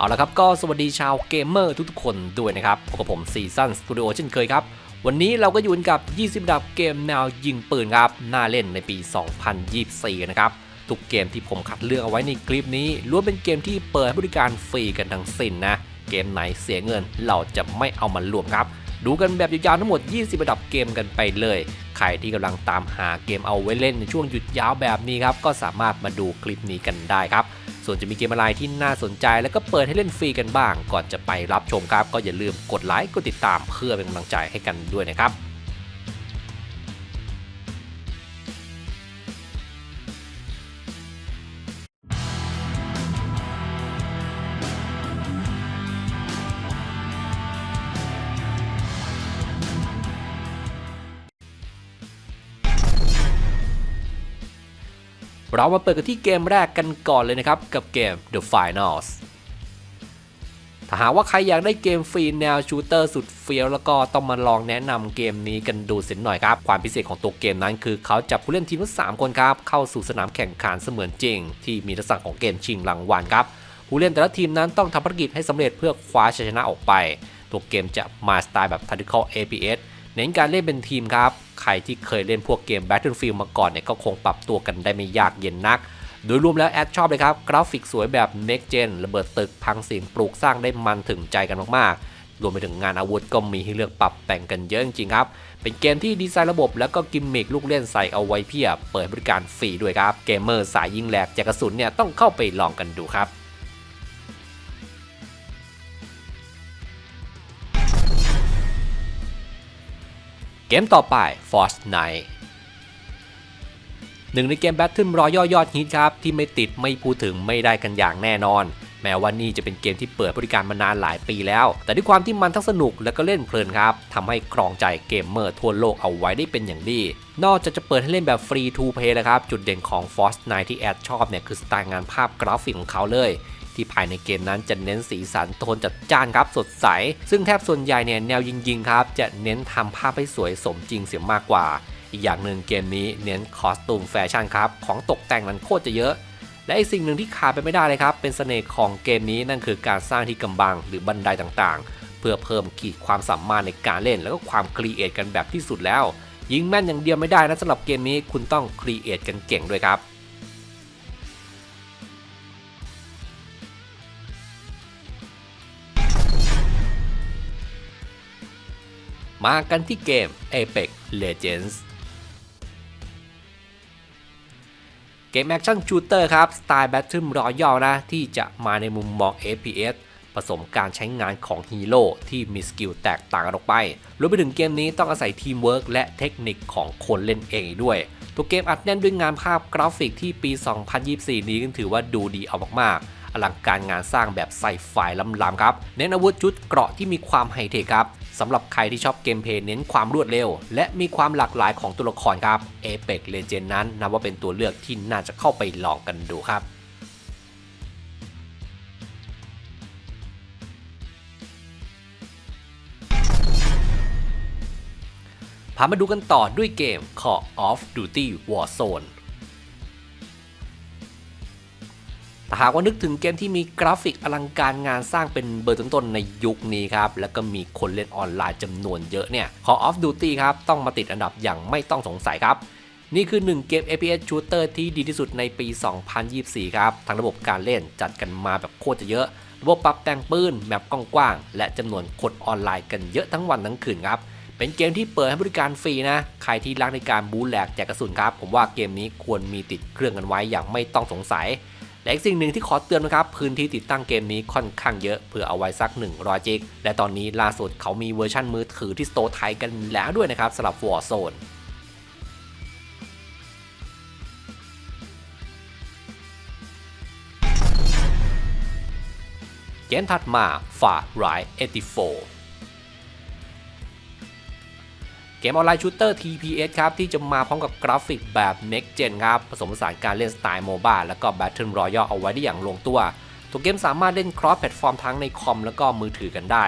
เอาละครับก็สวัสดีชาวเกมเมอร์ทุกๆคนด้วยนะครับพบกับผมซีซันสตูดิโอเช่นเคยครับ วันนี้เราก็อยู่กันกับ 20 ดับเกมแนวยิงปืนครับ น่าเล่นในปี 2024 นะครับ ทุกเกมที่ผมคัดเลือกเอาไว้ในคลิปนี้ล้วนเป็นเกมที่เปิดให้บริการฟรีกันทั้งสิ้นนะ เกมไหนเสียเงินเราจะไม่เอามารวมครับ ดูกันแบบยาวๆทั้งหมด 20 ระดับเกมกันไปเลย ใครที่กำลังตามหาเกมเอาไว้เล่นในช่วงหยุดยาวแบบนี้ครับก็สามารถมาดูคลิปนี้กันได้ครับ ส่วนจะมีเกมอะไรที่น่าสนใจ แล้วก็เปิดให้เล่นฟรีกันบ้าง ก่อนจะไปรับชมครับ ก็อย่าลืมกดไลค์กดติดตามเพื่อเป็นกำลังใจให้กันด้วยนะครับ เรามาเปิดกันที่เกมแรกกันก่อนเลยนะครับ กับเกม The Finals ถ้าหากว่าใครอยากได้เกมฟรีแนวชูเตอร์สุดเฟี้ยวแล้วก็ต้องมาลองแนะนำเกมนี้กันดูสิหน่อยครับ ความพิเศษของตัวเกมนั้นคือเขาจับผู้เล่นทีมทั้งสามคนครับ เข้าสู่สนามแข่งขันเสมือนจริง ที่มีลักษณะของเกมชิงรางวัลครับ ผู้เล่นแต่ละทีมนั้นต้องทำภารกิจให้สำเร็จเพื่อคว้าชัยชนะออกไป ตัวเกมจะมาสไตล์แบบ Tactical APS เน้นการเล่นเป็นทีมครับ ใครที่เคยเล่นพวกเกม Battlefield มาก่อนเนี่ยก็คงปรับตัวกันได้ไม่ยากเย็นนัก โดยรวมแล้วแอดชอบเลยครับ กราฟิกสวยแบบ Next Gen ระเบิดตึกพังสิ่งปลูกสร้างได้มันถึงใจกันมากๆ รวมไปถึงงานอาวุธก็มีให้เลือกปรับแต่งกันเยอะจริงครับ เป็นเกมที่ดีไซน์ระบบแล้วก็กิมมิคลูกเล่นใส่เอาไว้เพียบ เปิดบริการฟรีด้วยครับ เกมเมอร์สายยิงแหลกจกกระสุนเนี่ยต้องเข้าไปลองกันดูครับ เกมต่อไป Force Night หนึ่งในเกมแบทเทิลรอยยอดฮิตครับ ที่ไม่ติดไม่พูดถึงไม่ได้กันอย่างแน่นอน แม้ว่านี่จะเป็นเกมที่เปิดบริการมานานหลายปีแล้ว แต่ด้วยความที่มันทั้งสนุกและก็เล่นเพลินครับทำให้ครองใจเกมเมอร์ทั่วโลกเอาไว้ได้เป็นอย่างดีนอกจากจะเปิดให้เล่นแบบฟรีทูเพย์แล้วครับ จุดเด่นของ Force Night ที่แอดชอบเนี่ยคือสไตล์งานภาพกราฟิกของเขาเลย ที่ภายในเกมนั้นจะเน้นสีสันโทนจัดจ้านครับสดใส ซึ่งแทบส่วนใหญ่เนี่ยแนวยิงๆครับจะเน้นทำภาพให้สวยสมจริงเสียมากกว่า อีกอย่างหนึ่งเกมนี้เน้นคอสตูมแฟชั่นครับของตกแต่งนั้นโคตรจะเยอะและอีกสิ่งหนึ่งที่ขาดไปไม่ได้เลยครับ เป็นเสน่ห์ของเกมนี้นั่นคือการสร้างที่กำบังหรือบันไดต่างๆ เพื่อเพิ่มขีดความสามารถในการเล่น แล้วก็ความครีเอทกันแบบที่สุดแล้ว ยิงแม่นอย่างเดียวไม่ได้นะสำหรับเกมนี้คุณต้องครีเอทกันเก่งด้วยครับ มากันที่เกม Apex Legends เกมแอคชั่นชูเตอร์ครับ สไตล์ Battle Royale นะ ที่จะมาในมุมมอง FPS ผสมการใช้งานของฮีโร่ที่มีสกิลแตกต่างกันออกไป รวมไปถึงเกมนี้ต้องอาศัยทีมเวิร์กและเทคนิคของคนเล่นเองด้วย ตัวเกมอัดแน่นด้วยงานภาพกราฟิกที่ปี 2024 นี้ก็ถือว่าดูดีเอามากๆ อลังการงานสร้างแบบใส่ไฟล้ำๆครับ เน้นอาวุธชุดเกราะที่มีความไฮเทคครับ สำหรับใครที่ชอบเกมเพลย์เน้นความรวดเร็ว และมีความหลากหลายของตัวละครครับ Apex Legend นั้นนับว่าเป็นตัวเลือกที่น่าจะเข้าไปลองกันดูครับพามาดูกันต่อด้วยเกม Call of Duty Warzone หากว่านึกถึงเกมที่มีกราฟิกอลังการงานสร้างเป็นเบอร์ต้นๆในยุคนี้ครับ แล้วก็มีคนเล่นออนไลน์จำนวนเยอะเนี่ย Call of Duty ครับ ต้องมาติดอันดับอย่างไม่ต้องสงสัยครับ นี่คือ 1 เกม FPS Shooter ที่ดีที่สุดในปี 2024 ครับทั้งระบบการเล่นจัดกันมาแบบโคตรจะเยอะ ระบบปรับแต่งปืนแมปกว้างๆและจำนวนคนออนไลน์กันเยอะทั้งวันทั้งคืนครับเป็นเกมที่เปิดให้บริการฟรีนะ ใครที่รักในการบู๊แหลกแจกกระสุนครับ ผมว่าเกมนี้ควรมีติดเครื่องกันไว้อย่างไม่ต้องสงสัย และอีกสิ่งหนึ่งที่ขอเตือนนะครับ พื้นที่ติดตั้งเกมนี้ค่อนข้างเยอะเพื่อเอาไว้สัก 100 จิก และตอนนี้ล่าสุดเขามีเวอร์ชันมือถือที่สโตร์ไทยกันแล้วด้วยนะครับสำหรับ Warzone เกมถัดมา Far Cry 84 เกมออนไลน์ชูเตอร์ TPS ครับ ที่จะมาพร้อมกับกราฟิกแบบ Next Gen ครับ ผสมผสานการเล่นสไตล์โมบ้าแล้วก็ Battle Royale เอาไว้ได้อย่างลงตัว ตัวเกมสามารถเล่นครอสแพลตฟอร์มทั้งในคอมแล้วก็มือถือกันได้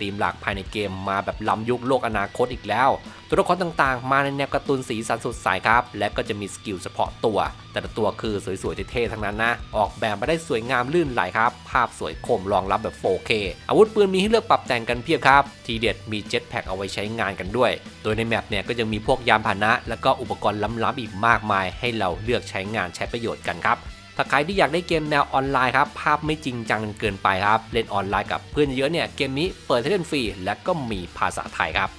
ธีมหลักภายในเกมมาแบบล้ำยุคโลกอนาคตอีกแล้ว ตัวละครต่างๆ มาในแนวการ์ตูนสีสันสดใสครับ และก็จะมีสกิลเฉพาะตัว แต่ละตัวคือสวยๆเท่ๆทั้งนั้นนะ ออกแบบมาได้สวยงามลื่นไหลครับ ภาพสวยคมรองรับแบบ 4K อาวุธปืนมีให้เลือกปรับแต่งกันเพียบครับ ทีเด็ดมีเจ็ตแพ็กเอาไว้ใช้งานกันด้วย โดยในแมปเนี่ยก็ยังมีพวกยานพาหนะ และก็อุปกรณ์ล้ำๆอีกมากมาย ให้เราเลือกใช้งานใช้ประโยชน์กันครับ ถ้าใครที่อยากได้เกมแนวออนไลน์ครับ ภาพไม่จริงจังเกินไปครับ เล่นออนไลน์กับเพื่อนเยอะเนี่ยเกมนี้เปิดให้เล่นฟรีและก็มีภาษาไทยครับ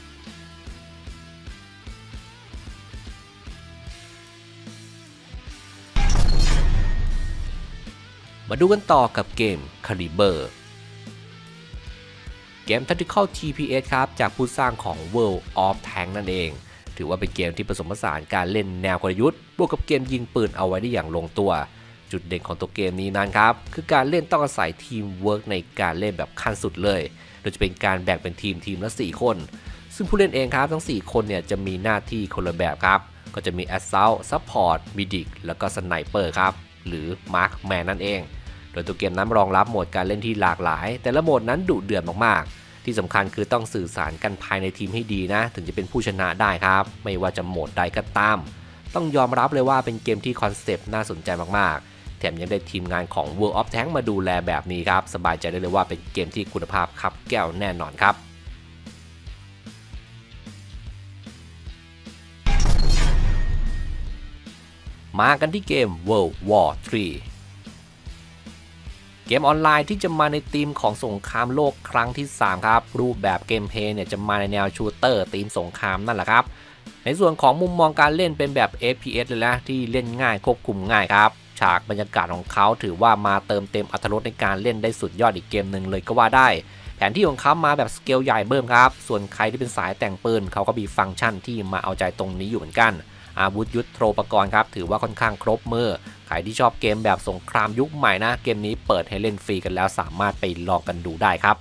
มาดูกันต่อกับเกม Caliber เกม Tactical TPS ครับ จากผู้สร้างของ World of Tank นั่นเอง ถือว่าเป็นเกมที่ผสมผสานการเล่นแนวกลยุทธ์บวกกับเกมยิงปืนเอาไว้ได้อย่างลงตัว จุดเด่นของตัวเกมนี้นั้นครับ คือการเล่นต้องอาศัยทีมเวิร์กในการเล่นแบบขั้นสุดเลย โดยจะเป็นการแบ่งเป็นทีมทีมละ 4 คน ซึ่งผู้เล่นเองครับทั้ง 4 คนเนี่ยจะมีหน้าที่คนละแบบครับ ก็จะมี Assault Support Medic แล้วก็ Sniper ครับ หรือ Markman นั่นเอง โดยตัวเกมนั้นรองรับโหมดการเล่นที่หลากหลาย แต่ละโหมดนั้นดุเดือดมากๆที่สำคัญคือต้องสื่อสารกันภายในทีมให้ดีนะ ถึงจะเป็นผู้ชนะได้ครับ ไม่ว่าจะโหมดใดก็ตาม ต้องยอมรับเลยว่าเป็นเกมที่คอนเซปต์น่าสนใจมากๆ แถมยังได้ทีมงานของ World of Tank มาดูแลแบบนี้ครับ สบายใจได้เลยว่าเป็นเกมที่คุณภาพครับแก้วแน่นอนครับมากันที่เกม World War 3 เกมออนไลน์ที่จะมาในธีมของสงครามโลกครั้งที่ 3 ครับ รูปแบบเกมเพลย์เนี่ยจะมาในแนวชูเตอร์ธีมสงครามนั่นแหละครับ ในส่วนของมุมมองการเล่นเป็นแบบ FPS เลยนะที่เล่นง่ายควบคุมง่ายครับ ฉากบรรยากาศของเขาถือว่ามาเติมเต็มอรรถรสในการเล่นได้สุดยอดอีกเกมหนึ่งเลยก็ว่าได้ แผนที่ของเขามาแบบสเกลใหญ่เบิ่มครับ ส่วนใครที่เป็นสายแต่งปืนเขาก็มีฟังก์ชันที่มาเอาใจตรงนี้อยู่เหมือนกัน อาวุธยุทโธปกรณ์ครับถือว่าค่อนข้างครบมือใครที่ชอบเกมแบบสงครามยุคใหม่นะ เกมนี้เปิดให้เล่นฟรีกันแล้วสามารถไปลองกันดูได้ครับ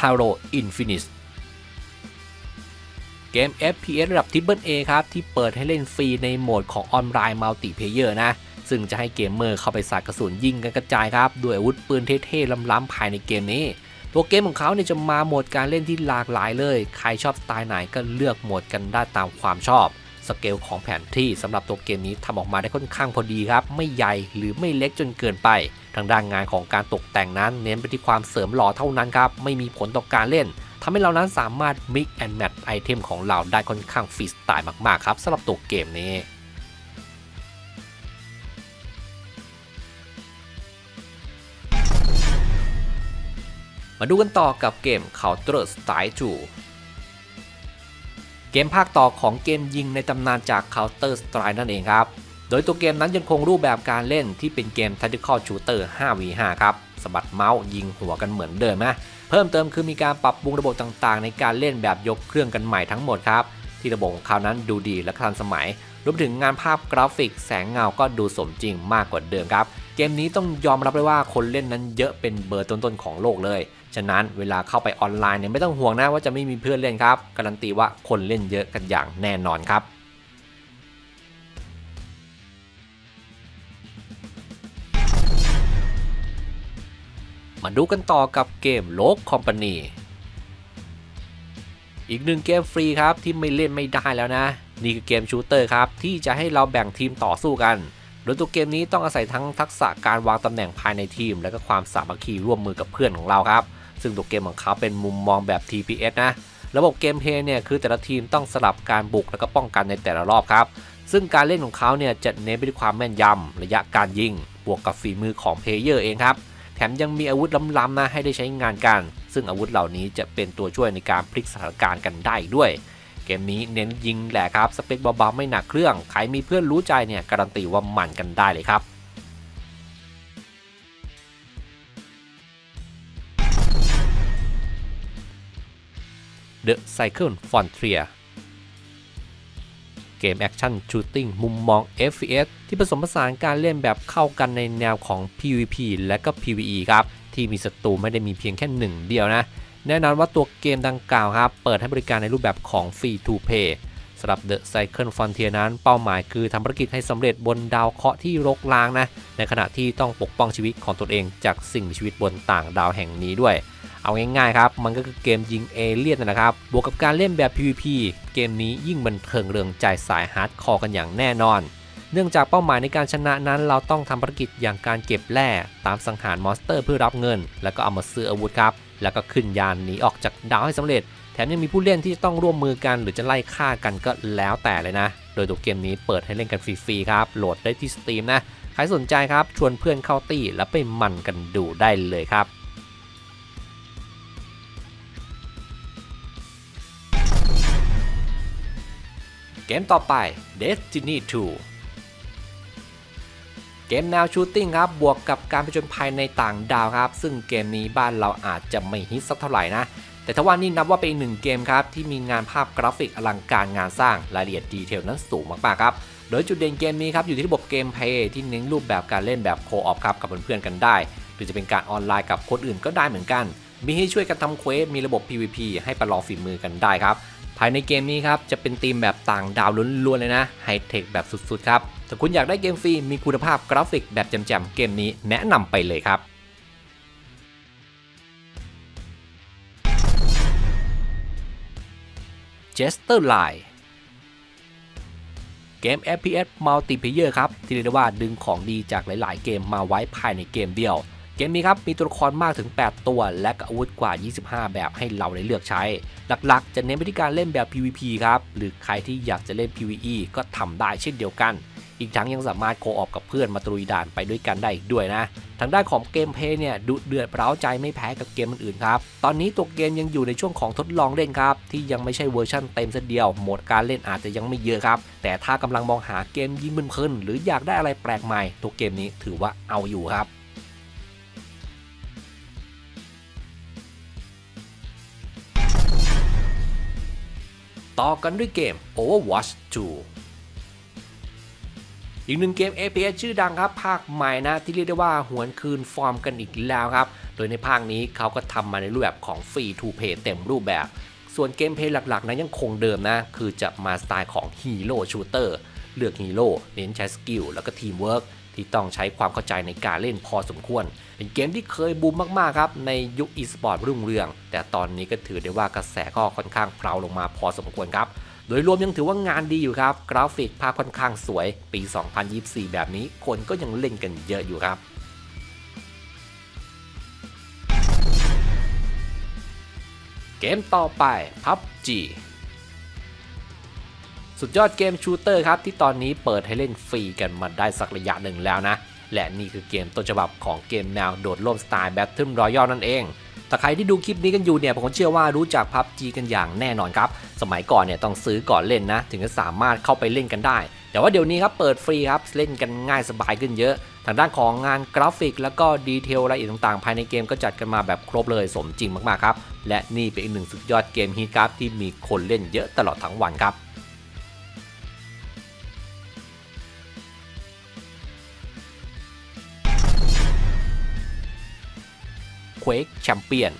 Halo Infinite เกม FPS ระดับ Triple A ครับ ที่เปิดให้เล่นฟรีในโหมดของออนไลน์มัลติเพเยอร์นะ ซึ่งจะให้เกมเมอร์เข้าไปสาดกระสุนยิงกันกระจายครับ ด้วยอาวุธปืนเท่ๆล้ำๆภายในเกมนี้ ตัวเกมของเขาเนี่ยจะมาโหมดการเล่นที่หลากหลายเลย ใครชอบสไตล์ไหนก็เลือกโหมดกันได้ตามความชอบสเกลของแผนที่สำหรับตัวเกมนี้ทำออกมาได้ค่อนข้างพอดีครับ ไม่ใหญ่หรือไม่เล็กจนเกินไป ทางด้านงานของการตกแต่งนั้น เน้นไปที่ความเสริมหล่อเท่านั้นครับ ไม่มีผลต่อการเล่น ทำให้เรานั้นสามารถ mix and match ไอเทมของเราได้ค่อนข้างฟรีสไตล์มากๆครับสำหรับตัวเกมนี้มาดูกันต่อกับเกม Counter Strike 2เกมภาคต่อของเกมยิงในตำนานจาก Counter Strike นั่นเองครับ โดยตัวเกมนั้นยังคงรูปแบบการเล่นที่เป็นเกม Tactical Shooter 5v5 ครับะบัดเมาส์ยิงหัวกันเหมือนเดิมนะเพิ่มเติมคือมีการปรับปรุงระบบต่างๆ ในการเล่นแบบยกเครื่องกันใหม่ทั้งหมดครับ ที่ระบบของเขานั้นดูดีและทันสมัย รวมถึงงานภาพกราฟิกแสงเงาก็ดูสมจริงมากกว่าเดิมครับ เกมนี้ต้องยอมรับเลยว่าคนเล่นนั้นเยอะเป็นเบอร์ต้นๆของโลกเลย ฉะนั้นเวลาเข้าไปออนไลน์เนี่ยไม่ต้องห่วงนะว่าจะไม่มีเพื่อนเล่นครับ การันตีว่าคนเล่นเยอะกันอย่างแน่นอนครับ มาดูกันต่อกับเกมโลกคอมพานีอีกหนึ่งเกมฟรีครับที่ไม่เล่นไม่ได้แล้วนะ นี่คือเกมชูเตอร์ครับ ที่จะให้เราแบ่งทีมต่อสู้กัน โดยตัวเกมนี้ต้องอาศัยทั้งทักษะการวางตำแหน่งภายในทีม และก็ความสามัคคีร่วมมือกับเพื่อนของเราครับ ซึ่งตัวเกมของเขาเป็นมุมมองแบบ TPS นะ ระบบเกมเพลย์เนี่ยคือแต่ละทีมต้องสลับการบุกและก็ป้องกันในแต่ละรอบครับ ซึ่งการเล่นของเขาเนี่ยจะเน้นไปที่ความแม่นยำระยะการยิง บวกกับฝีมือของเพลเยอร์เองครับ แถมยังมีอาวุธล้ำๆนะให้ได้ใช้งานกัน ซึ่งอาวุธเหล่านี้จะเป็นตัวช่วยในการพลิกสถานการณ์กันได้ด้วย เกมนี้เน้นยิงแหละครับ สเปคเบาๆไม่หนักเครื่อง ใครมีเพื่อนรู้ใจเนี่ยการันตีว่าหมั่นกันได้เลยครับ The Cycle Frontier เกมแอคชั่นชูตติ้งมุมมอง FPS ที่ผสมผสานการเล่นแบบเข้ากันในแนวของ PVP และก็ PVE ครับ ที่มีศัตรูไม่ได้มีเพียงแค่หนึ่งเดียวนะ แน่นอนว่าตัวเกมดังกล่าวครับ เปิดให้บริการในรูปแบบของ Free to Play สำหรับ The Cycle Frontier นั้น เป้าหมายคือทำภารกิจให้สำเร็จบนดาวเคราะห์ที่รกร้างนะ ในขณะที่ต้องปกป้องชีวิตของตนเองจากสิ่งมีชีวิตบนต่างดาวแห่งนี้ด้วย เอาง่ายๆครับ มันก็คือเกมยิงเอเลี่ยนนะครับ บวกกับการเล่นแบบ PVP เกมนี้ยิ่งบันเทิงเริงใจสายฮาร์ดคอร์กันอย่างแน่นอน เนื่องจากเป้าหมายในการชนะนั้น เราต้องทำภารกิจอย่างการเก็บแร่ตามสังหารมอนสเตอร์เพื่อรับเงิน แล้วก็เอามาซื้ออาวุธครับ แล้วก็ขึ้นยานหนีออกจากดาวให้สำเร็จ แถมยังมีผู้เล่นที่จะต้องร่วมมือกันหรือจะไล่ฆ่ากันก็แล้วแต่เลยนะ โดยตัวเกมนี้เปิดให้เล่นกันฟรีๆครับโหลดได้ที่ Steam นะใครสนใจครับชวนเพื่อนเข้าตี้แล้วไปมันกันดูได้เลยครับ เกมต่อไป Destiny 2 เกมแนวชูตติ้งครับ บวกกับการผจญภัยในต่างดาวครับ ซึ่งเกมนี้บ้านเราอาจจะไม่ฮิตสักเท่าไหร่นะ แต่ถ้าว่านี่นับว่าเป็นอีกหนึ่งเกมครับ ที่มีงานภาพกราฟิกอลังการงานสร้างรายละเอียดดีเทลนั้นสูงมากๆครับ โดยจุดเด่นเกมนี้ครับอยู่ที่ระบบเกมเพลย์ที่เน้นรูปแบบการเล่นแบบโคออฟครับกับเพื่อนๆกันได้ หรือจะเป็นการออนไลน์กับคนอื่นก็ได้เหมือนกันมีให้ช่วยกันทำเควส มีระบบ PVP ให้ประลองฝีมือกันได้ครับ ภายในเกมนี้ครับจะเป็นธีมแบบต่างดาวล้วนๆเลยนะไฮเทคแบบสุดๆครับถ้าคุณอยากได้เกมฟรีมีคุณภาพกราฟิกแบบแจ่มๆเกมนี้แนะนำไปเลยครับ Jester Line เกม FPS Multiplayer ครับ ที่เรียกว่าดึงของดีจากหลาย ๆ เกมมาไว้ภายในเกมเดียว เกมนี้ครับมีตัวละครมากถึง 8 ตัว และกอาวุธกว่า 25 แบบให้เราได้เลือกใช้ หลักๆ จะเน้นไปที่การเล่นแบบ PVP ครับ หรือใครที่อยากจะเล่น PVE ก็ทำได้เช่นเดียวกัน อีกทั้งยังสามารถโคออฟกับเพื่อนมาตรุยด่านไปด้วยกันได้อีกด้วยนะ ทางด้านของเกมเพย์เนี่ยดุเดือดเร้าใจไม่แพ้กับเกมอื่นๆครับ ตอนนี้ตัวเกมยังอยู่ในช่วงของทดลองเล่นครับ ที่ยังไม่ใช่เวอร์ชันเต็มซะเดียว โหมดการเล่นอาจจะยังไม่เยอะครับ แต่ถ้ากำลังมองหาเกมยิงเพลินๆหรืออยากได้อะไรแปลกใหม่ตัวเกมนี้ถือว่าเอาอยู่ครับ ต่อกันด้วยเกม Overwatch 2 อีกหนึ่งเกม APS ชื่อดังครับ ภาคใหม่นะที่เรียกได้ว่าหวนคืนฟอร์มกันอีกแล้วครับ โดยในภาคนี้เขาก็ทำมาในรูปแบบของฟรีทูเพย์เต็มรูปแบบ ส่วนเกมเพลย์หลักๆ นั้นยังคงเดิมนะ คือจะมาสไตล์ของฮีโร่ชูเตอร์เลือกฮีโร่เน้นใช้สกิลแล้วก็ทีมเวิร์ก ที่ต้องใช้ความเข้าใจในการเล่นพอสมควร เป็นเกมที่เคยบูมมากๆครับในยุคอีสปอร์ตรุ่งเรือง แต่ตอนนี้ก็ถือได้ว่ากระแสก็ค่อนข้างเพลาลงมาพอสมควรครับโดยรวมยังถือว่างานดีอยู่ครับ กราฟิกภาพค่อนข้างสวย ปี 2024 แบบนี้คนก็ยังเล่นกันเยอะอยู่ครับ เกมต่อไป PUBG สุดยอดเกมชูเตอร์ครับที่ตอนนี้เปิดให้เล่นฟรีกันมาได้สักระยะหนึ่งแล้วนะ และนี่คือเกมต้นฉบับของเกมแนวโดดร่มสไตล์ Battle Royale นั่นเองแต่ใครที่ดูคลิปนี้กันอยู่เนี่ยผมเชื่อว่ารู้จัก PUBG กันอย่างแน่นอนครับ สมัยก่อนเนี่ยต้องซื้อก่อนเล่นนะ ถึงจะสามารถเข้าไปเล่นกันได้ แต่ว่าเดี๋ยวนี้ครับเปิดฟรีครับ เล่นกันง่ายสบายขึ้นเยอะ ทางด้านของงานกราฟิก แล้วก็ดีเทลรายละเอียดต่างๆ ภายในเกมก็จัดกันมาแบบครบเลยสมจริงมากๆครับ และนี่เป็นอีกหนึ่งสุดยอดเกมฮิตครับที่มีคนเล่นเยอะตลอดทั้งวันครับ Quake Champion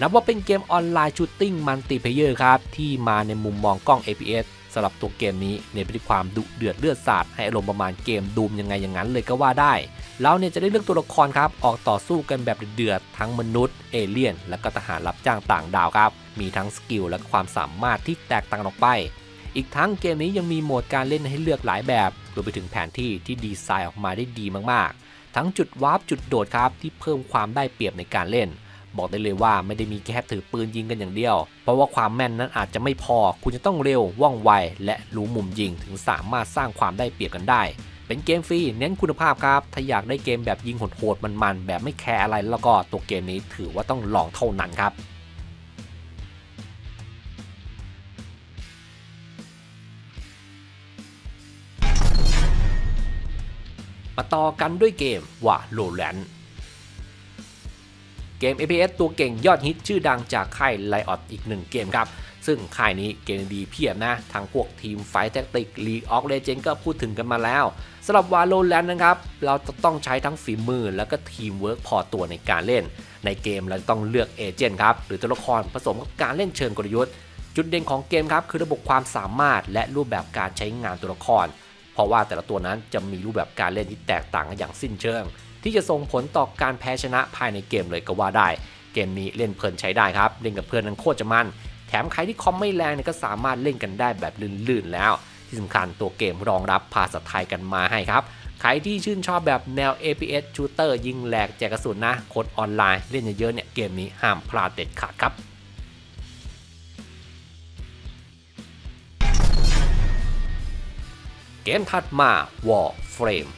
นับว่าเป็นเกมออนไลน์ชูตติ้งมัลติเพเยอร์ครับ ที่มาในมุมมองกล้อง APS สำหรับตัวเกมนี้เน้นไปที่ความดุเดือดเลือดสาดให้อารมณ์ประมาณเกมดูมยังไงอย่างนั้นเลยก็ว่าได้เราเนี่ยจะได้เลือกตัวละครครับ ออกต่อสู้กันแบบเดือดทั้งมนุษย์ เอเลี่ยน และก็ทหารรับจ้างต่างดาวครับ มีทั้งสกิลและความสามารถที่แตกต่างออกไป อีกทั้งเกมนี้ยังมีโหมดการเล่นให้เลือกหลายแบบรวมไปถึงแผนที่ที่ดีไซน์ออกมาได้ดีมากๆ ทั้งจุดวาร์ปจุดโดดครับที่เพิ่มความได้เปรียบในการเล่น บอกได้เลยว่าไม่ได้มีแค่ถือปืนยิงกันอย่างเดียว เพราะว่าความแม่นนั้นอาจจะไม่พอ คุณจะต้องเร็วว่องไว และรู้มุมยิงถึงสามารถสร้างความได้เปรียบกันได้ เป็นเกมฟรีเน้นคุณภาพครับ ถ้าอยากได้เกมแบบยิงโหดๆมันๆแบบไม่แคร์อะไรแล้วก็ตัวเกมนี้ถือว่าต้องลองเท่านั้นครับ มาต่อกันด้วยเกมว่าโลแลนเกม APS ตัวเก่งยอดฮิตชื่อดังจากค่ายไลออดอีกหนึ่งเกมครับ ซึ่งค่ายนี้เกมดีเพียบนะทั้งพวกทีมไฟแท็กติกลีออกเลเจนก็พูดถึงกันมาแล้วสำหรับวาโลแ a นนะครับ เราจะต้องใช้ทั้งฝีมือแล้วก็ทีมเวิร์กพอตัวในการเล่น ในเกมเราต้องเลือกเอเจนต์ครับ หรือตัวละครผสมกับการเล่นเชิงกลยุทธ์ จุดเด่นของเกมครับคือระบบความสามารถและรูปแบบการใช้งานตัวละคร เพราะว่าแต่ละตัวนั้นจะมีรูปแบบการเล่นที่แตกต่างกันอย่างสิ้นเชิง ที่จะส่งผลต่อการแพ้ชนะภายในเกมเลยก็ว่าได้ เกมนี้เล่นเพลินใช้ได้ครับ เล่นกับเพื่อนนั้นโคตรจะมัน แถมใครที่คอมไม่แรงเนี่ยก็สามารถเล่นกันได้แบบลื่นๆแล้ว ที่สำคัญตัวเกมรองรับภาษาไทยกันมาให้ครับใครที่ชื่นชอบแบบแนว APS Shooter ยิงแหลกแจกกระสุนนะโค้ดออนไลน์เล่นเยอะๆเนี่ยเกมนี้ห้ามพลาดเด็ดขาดครับ กมถัดมา Warframe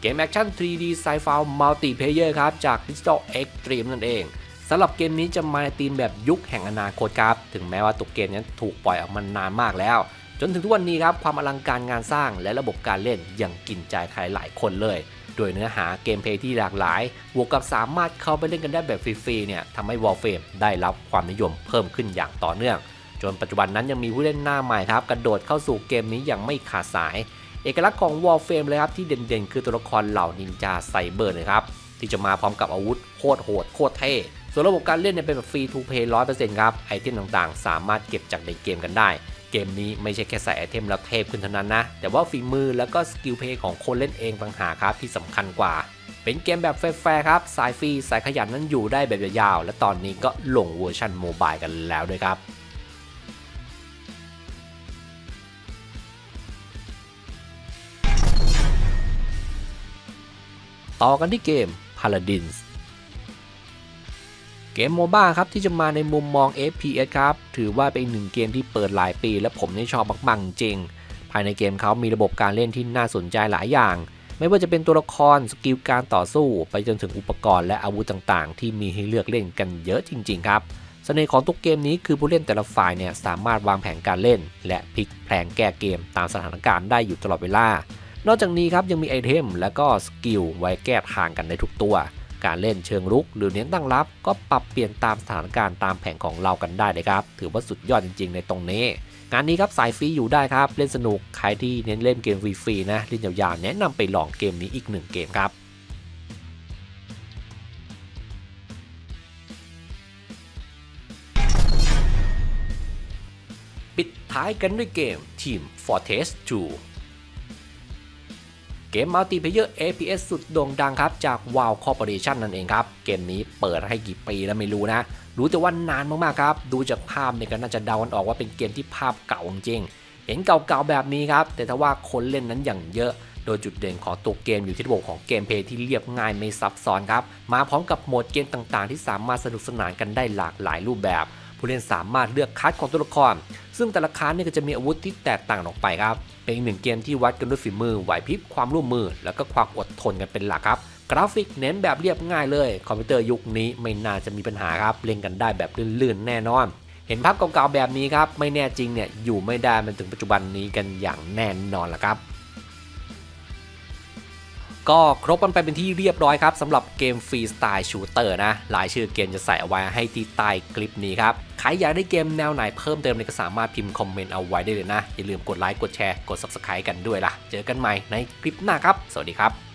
เกมแอคชั่น 3D Sci-Fi Multiplayer ครับ จาก Digital Extreme นั่นเองสำหรับเกมนี้จะมาในธีมแบบยุคแห่งอนาคตครับ ถึงแม้ว่าตัวเกมนี้ถูกปล่อยออกมานานมากแล้ว จนถึงทุกวันนี้ครับ ความอลังการงานสร้างและระบบการเล่นยังกินใจใครหลายคนเลย โดยเนื้อหาเกมเพลย์ที่หลากหลายบวกกับสามารถเข้าไปเล่นกันได้แบบฟรีๆเนี่ยทำให้ Warframe ได้รับความนิยมเพิ่มขึ้นอย่างต่อเนื่อง จนปัจจุบันนั้นยังมีผู้เล่นหน้าใหม่ครับกระโดดเข้าสู่เกมนี้อย่างไม่ขาดสาย เอกลักษณ์ของ Warframe เลยครับที่เด่นๆ คือตัวละครเหล่านินจาไซเบอร์เลยครับที่จะมาพร้อมกับอาวุธโคตรโหดโคตรเท่ส่วนระบบการเล่นเนี่ยเป็นแบบฟรีทูเพย์ร้อยเปอร์เซ็นต์ครับไอเทมต่างๆ สามารถเก็บจากในเกมกันได้ เกมนี้ไม่ใช่แค่ใส่ไอเทมแล้วเทพขึ้นเท่านั้นนะแต่ว่าฝีมือแล้วก็สกิลเพย์ของคนเล่นเองต่างหากครับที่สำคัญกว่า เป็นเกมแบบแฟร์ครับสายฟรีสายขยันนั้นอยู่ได้แบบยาวๆและตอนนี้ก็ลงเวอร์ชันโมบายกันแล้วด้วยครับ ต่อกันที่เกม Paladins เกมโมบ้าครับที่จะมาในมุมมอง FPS ครับ ถือว่าเป็นหนึ่งเกมที่เปิดหลายปี และผมนี่ชอบมากๆจริง ภายในเกมเขามีระบบการเล่นที่น่าสนใจหลายอย่าง ไม่ว่าจะเป็นตัวละครสกิลการต่อสู้ ไปจนถึงอุปกรณ์และอาวุธต่างๆ ที่มีให้เลือกเล่นกันเยอะจริง ๆ ครับเสน่ห์ของตัวเกมนี้คือผู้เล่นแต่ละฝ่ายเนี่ยสามารถวางแผนการเล่น และพลิกแพลงแก้เกมตามสถานการณ์ได้อยู่ตลอดเวลา นอกจากนี้ครับยังมีไอเทมและก็สกิลไว้แก้ทางกันในทุกตัว การเล่นเชิงรุกหรือเน้นตั้งรับ ก็ปรับเปลี่ยนตามสถานการณ์ตามแผนของเรากันได้เลยครับ ถือว่าสุดยอดจริง ๆ ในตรงนี้ งานนี้ครับสายฟรีอยู่ได้ครับ เล่นสนุก ใครที่เน้นเล่นเกมฟรีๆนะเล่นยาวๆแนะนำไปลองเกมนี้อีกหนึ่งเกมครับปิดท้ายกันด้วยเกม Team Fortress 2 เกมมัลติเพเยอร์ APS สุดโด่งดังครับ จาก WoW Corporation นั่นเองครับ เกมนี้เปิดให้กี่ปีแล้วไม่รู้นะ รู้แต่ว่านานมากๆครับ ดูจากภาพเนี่ยก็น่าจะเดากันออกว่าเป็นเกมที่ภาพเก่าจริงเห็นเก่าๆแบบนี้ครับ แต่ถ้าว่าคนเล่นนั้นอย่างเยอะ โดยจุดเด่นของตัวเกมอยู่ที่ระบบของเกมเพย์ที่เรียบง่ายไม่ซับซ้อนครับ มาพร้อมกับโหมดเกมต่างๆ ที่สามารถสนุกสนานกันได้หลากหลายรูปแบบ ผู้เล่นสามารถเลือกคัสของตัวละคร ซึ่งแต่ละคัสเนี่ยก็จะมีอาวุธที่แตกต่างออกไปครับ เป็นอีกหนึ่งเกมที่วัดกันด้วยฝีมือไหวพริบความร่วมมือ แล้วก็ความอดทนกันเป็นหลักครับกราฟิกเน้นแบบเรียบง่ายเลย คอมพิวเตอร์ยุคนี้ไม่น่าจะมีปัญหาครับเล่นกันได้แบบลื่นๆแน่นอน เห็นภาพเก่าๆแบบนี้ครับไม่แน่จริงเนี่ยอยู่ไม่ได้มันถึงปัจจุบันนี้กันอย่างแน่นอนละครับ ก็ครบกันไปเป็นที่เรียบร้อยครับสำหรับเกมฟรีสไตล์ชูเตอร์นะลายชื่อเกมจะใส่เอาไว้ให้ที่ใต้คลิปนี้ครับใครอยากได้เกมแนวไหนเพิ่มเติมเนี่ยก็สามารถพิมพ์คอมเมนต์เอาไว้ได้เลยนะ อย่าลืมกดไลค์กดแชร์กด Subscribe กันด้วยล่ะ เจอกันใหม่ในคลิปหน้าครับ สวัสดีครับ